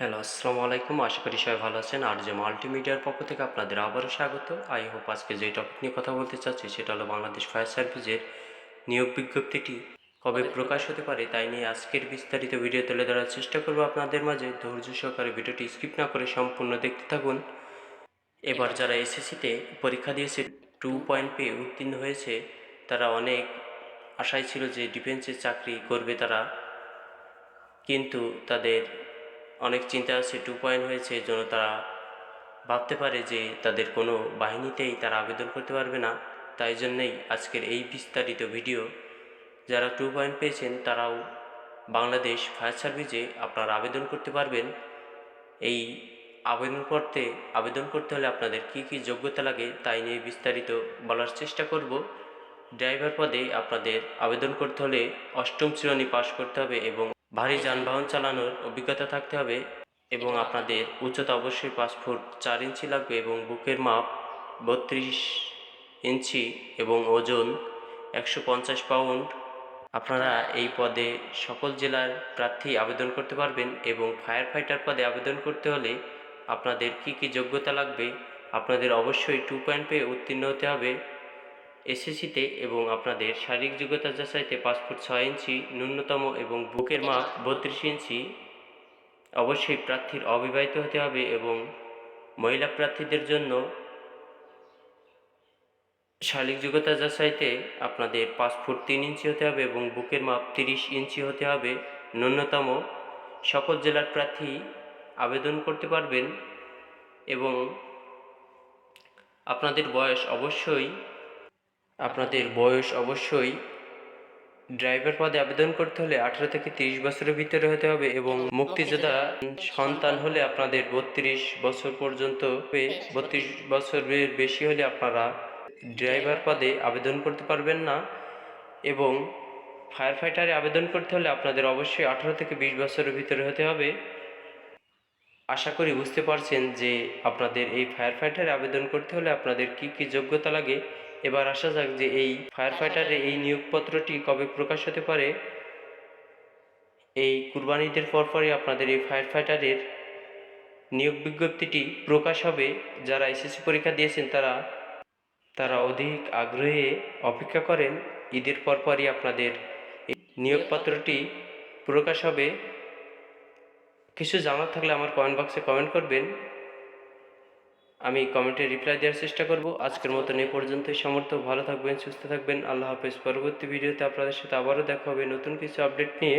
Hello আসসালামু আলাইকুম। আশা করি সবাই ভালো আছেন। আর যে মাল্টিমিডিয়ার পক্ষ থেকে আপনাদের আবারও স্বাগত। আই হোপ আজকে যে টপিক নিয়ে কথা বলতে চাচ্ছি সেটা হলো বাংলাদেশ ফায়ার সার্ভিসের নিয়োগ বিজ্ঞপ্তিটি কবে প্রকাশ হতে পারে তাই নিয়ে আজকের বিস্তারিত ভিডিও তুলে ধরার চেষ্টা করব আপনাদের মাঝে। ধৈর্য সহকারে ভিডিওটি স্কিপ না করে সম্পূর্ণ দেখতে থাকুন। এবার যারা এসএসসিতে পরীক্ষা দিয়েছে টু পয়েন্ট পেয়ে উত্তীর্ণ হয়েছে তারা অনেক আশায় ছিল যে ডিফেন্সের চাকরি করবে তারা। কিন্তু তাদের অনেক চিন্তা আছে, টু পয়েন্ট হয়েছে, এই জন্য তারা ভাবতে পারে যে তাদের কোনো বাহিনীতেই তারা আবেদন করতে পারবে না। তাই জন্যেই আজকের এই বিস্তারিত ভিডিও। যারা টু পয়েন্ট পেয়েছেন, তারাও বাংলাদেশ ফায়ার সার্ভিসে আপনারা আবেদন করতে পারবেন। এই আবেদন করতে আবেদন করতে হলে আপনাদের কি কি যোগ্যতা লাগে তাই নিয়ে বিস্তারিত বলার চেষ্টা করব। ড্রাইভার পদে আপনাদের আবেদন করতে হলে অষ্টম শ্রেণি পাশ করতে হবে এবং ভারী যানবাহন চালানোর অভিজ্ঞতা থাকতে হবে এবং আপনাদের উচ্চতা অবশ্যই পাঁচ ফুট চার ইঞ্চি লাগবে এবং বুকের মাপ বত্রিশ ইঞ্চি এবং ওজন একশো পঞ্চাশ পাউন্ড। আপনারা এই পদে সকল জেলার প্রার্থী আবেদন করতে পারবেন এবং ফায়ার ফাইটার পদে আবেদন করতে হলে আপনাদের কি কি যোগ্যতা লাগবে? আপনাদের অবশ্যই টু পয়েন্ট পেয়ে উত্তীর্ণ হতে হবে। এসএসসিতে এবং আপনাদের শারীরিক যোগ্যতা যাচাইতে ফুট ছয় ইঞ্চি, ন্যূনতম এবং বুকের মাপ বত্রিশ ইঞ্চি। অবশ্যই প্রার্থীর অবিবাহিত হতে হবে এবং মহিলা প্রার্থীদের জন্য শারীরিক যোগ্যতা যাচাইতে আপনাদের ফুট তিন ইঞ্চি হতে হবে এবং বুকের মাপ তিরিশ ইঞ্চি হতে হবে। ন্যূনতম সকল জেলার প্রার্থী আবেদন করতে পারবেন এবং আপনাদের বয়স অবশ্যই আপনাদের বয়স অবশ্যই ড্রাইভার পদে আবেদন করতে হলে আঠারো থেকে তিরিশ বছরের ভিতরে হতে হবে এবং মুক্তিযোদ্ধা সন্তান হলে আপনাদের বত্রিশ বছর পর্যন্ত বত্রিশ বছরের বেশি হলে আপনারা ড্রাইভার পদে আবেদন করতে পারবেন না এবং ফায়ার ফাইটারে আবেদন করতে হলে আপনাদের অবশ্যই আঠারো থেকে বিশ বছরের ভিতরে হতে হবে। আশা করি বুঝতে পারছেন যে আপনাদের এই ফায়ার ফাইটারে আবেদন করতে হলে আপনাদের কি কি যোগ্যতা লাগে। এবার আসা যাক যে এই ফায়ার ফাইটারে এই নিয়োগপত্রটি কবে প্রকাশ হতে পারে। এই কুরবানিদের পরপরই আপনাদের এই ফায়ার ফাইটারের নিয়োগ বিজ্ঞপ্তিটি প্রকাশ হবে। যারা এসএসসি পরীক্ষা দিয়েছেন তারা তারা অধিক আগ্রহে অপেক্ষা করেন। ঈদের পরপরই আপনাদের নিয়োগপত্রটি প্রকাশ হবে। কিছু জানার থাকলে আমার কমেন্ট বক্সে কমেন্ট করবেন। আমি কমেন্টে রিপ্লাই দেওয়ার চেষ্টা করব। আজকের মতন এ পর্যন্তই। সমর্থ ভালো থাকবেন, সুস্থ থাকবেন। আল্লাহ হাফেজ। পরবর্তী ভিডিওতে আপনাদের সাথে আবারও দেখা হবে নতুন কিছু আপডেট নিয়ে।